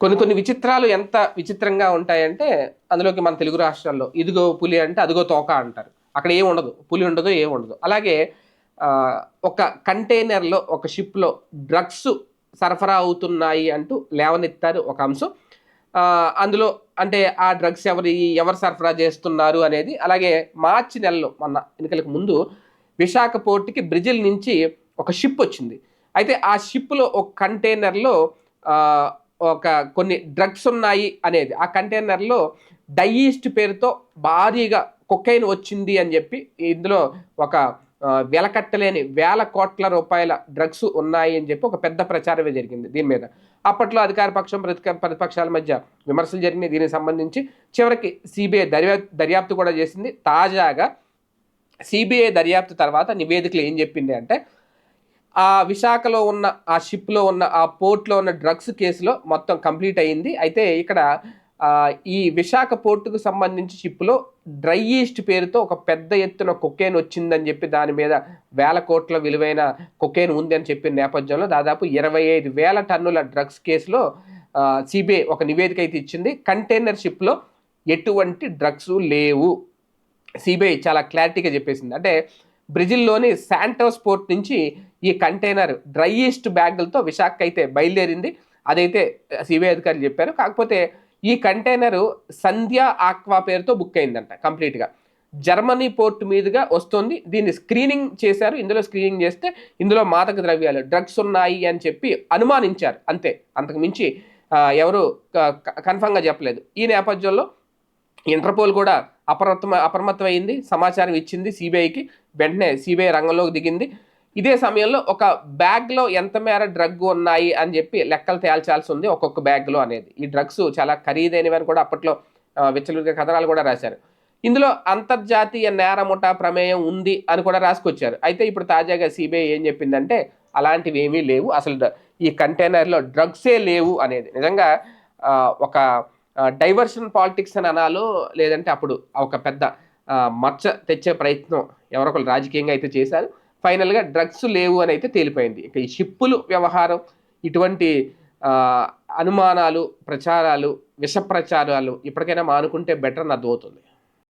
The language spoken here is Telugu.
కొన్ని కొన్ని విచిత్రాలు ఎంత విచిత్రంగా ఉంటాయంటే అందులోకి మన తెలుగు రాష్ట్రాల్లో ఇదిగో పులి అంటే అదిగో తోక అంటారు. అక్కడ ఏం ఉండదు. పులి ఉండదు ఏం ఉండదు. అలాగే ఒక కంటైనర్లో ఒక షిప్లో డ్రగ్స్ సరఫరా అవుతున్నాయి అంటూ లేవనెత్తారు ఒక అంశం. అందులో అంటే ఆ డ్రగ్స్ ఎవరి ఎవరు సరఫరా చేస్తున్నారు అనేది అలాగే మార్చి నెలలో మొన్న ఎన్నికలకు ముందు విశాఖ పోర్టుకి బ్రెజిల్ నుంచి ఒక షిప్ వచ్చింది. అయితే ఆ షిప్లో ఒక కంటైనర్లో ఒక కొన్ని డ్రగ్స్ ఉన్నాయి అనేది. ఆ కంటైనర్లో డయీస్ట్ పేరుతో భారీగా కొకైన్ వచ్చింది అని చెప్పి ఇందులో ఒక వెలకట్టలేని వేల కోట్ల రూపాయల డ్రగ్స్ ఉన్నాయి అని చెప్పి ఒక పెద్ద ప్రచారమే జరిగింది దీని మీద. అప్పట్లో అధికార పక్షం ప్రతిక ప్రతిపక్షాల మధ్య విమర్శలు జరిగినాయి. దీనికి సంబంధించి చివరికి సిబిఐ దర్యా దర్యాప్తు కూడా చేసింది. తాజాగా సిబిఐ దర్యాప్తు తర్వాత నివేదికలు ఏం చెప్పింది అంటే ఆ విశాఖలో ఉన్న ఆ షిప్లో ఉన్న ఆ పోర్ట్లో ఉన్న డ్రగ్స్ కేసులో మొత్తం కంప్లీట్ అయ్యింది. అయితే ఇక్కడ ఈ విశాఖ పోర్టుకు సంబంధించి షిప్లో డ్రై ఈస్ట్ పేరుతో ఒక పెద్ద ఎత్తున కొకేన్ వచ్చిందని చెప్పి దాని మీద వేల కోట్ల విలువైన కొకేన్ ఉంది అని చెప్పిన నేపథ్యంలో దాదాపు ఇరవై ఐదు వేల టన్నుల డ్రగ్స్ కేసులో సిబిఐ ఒక నివేదిక అయితే ఇచ్చింది. కంటైనర్ షిప్లో ఎటువంటి డ్రగ్స్ లేవు. సిబిఐ చాలా క్లారిటీగా చెప్పేసింది. అంటే బ్రెజిల్లోని శాంటోస్ పోర్ట్ నుంచి ఈ కంటైనర్ డ్రై ఈస్ట్ బ్యాగులతో విశాఖ అయితే బయలుదేరింది. అదైతే సిబిఐ అధికారులు చెప్పారు. కాకపోతే ఈ కంటైనర్ సంధ్య ఆక్వా పేరుతో బుక్ అయిందంట కంప్లీట్గా. జర్మనీ పోర్ట్ మీదుగా వస్తుంది. దీన్ని స్క్రీనింగ్ చేశారు. ఇందులో స్క్రీనింగ్ చేస్తే ఇందులో మాదక ద్రవ్యాలు డ్రగ్స్ ఉన్నాయి అని చెప్పి అనుమానించారు. అంతే. అంతకుమించి ఎవరు కన్ఫామ్గా చెప్పలేదు. ఈ నేపథ్యంలో ఇంటర్పోల్ కూడా అప్రమత్తం అప్రమత్తమైంది. సమాచారం ఇచ్చింది సిబిఐకి. వెంటనే సిబిఐ రంగంలోకి దిగింది. ఇదే సమయంలో ఒక బ్యాగ్లో ఎంత మేర డ్రగ్ ఉన్నాయి అని చెప్పి లెక్కలు తేల్చాల్సి ఉంది ఒక్కొక్క బ్యాగ్లో అనేది. ఈ డ్రగ్స్ చాలా ఖరీదైనవి అని కూడా అప్పట్లో ఆ, కథనాలు కూడా రాశారు. ఇందులో అంతర్జాతీయ నేరముఠా ప్రమేయం ఉంది అని కూడా రాసుకొచ్చారు. అయితే ఇప్పుడు తాజాగా సిబిఐ ఏం చెప్పిందంటే అలాంటివి ఏమీ లేవు. అసలు ఈ కంటైనర్లో డ్రగ్సే లేవు అనేది. నిజంగా ఒక డైవర్షన్ పాలిటిక్స్ అని అనాలో లేదంటే అప్పుడు ఒక పెద్ద మచ్చ తెచ్చే ప్రయత్నం ఎవరొకరు రాజకీయంగా అయితే చేశారు. ఫైనల్గా డ్రగ్స్ లేవు అని అయితే తేలిపోయింది. ఇక ఈ షిప్పులు వ్యవహారం ఇటువంటి అనుమానాలు ప్రచారాలు విష ప్రచారాలు ఇప్పటికైనా మానుకుంటే బెటర్ అని అర్థమవుతుంది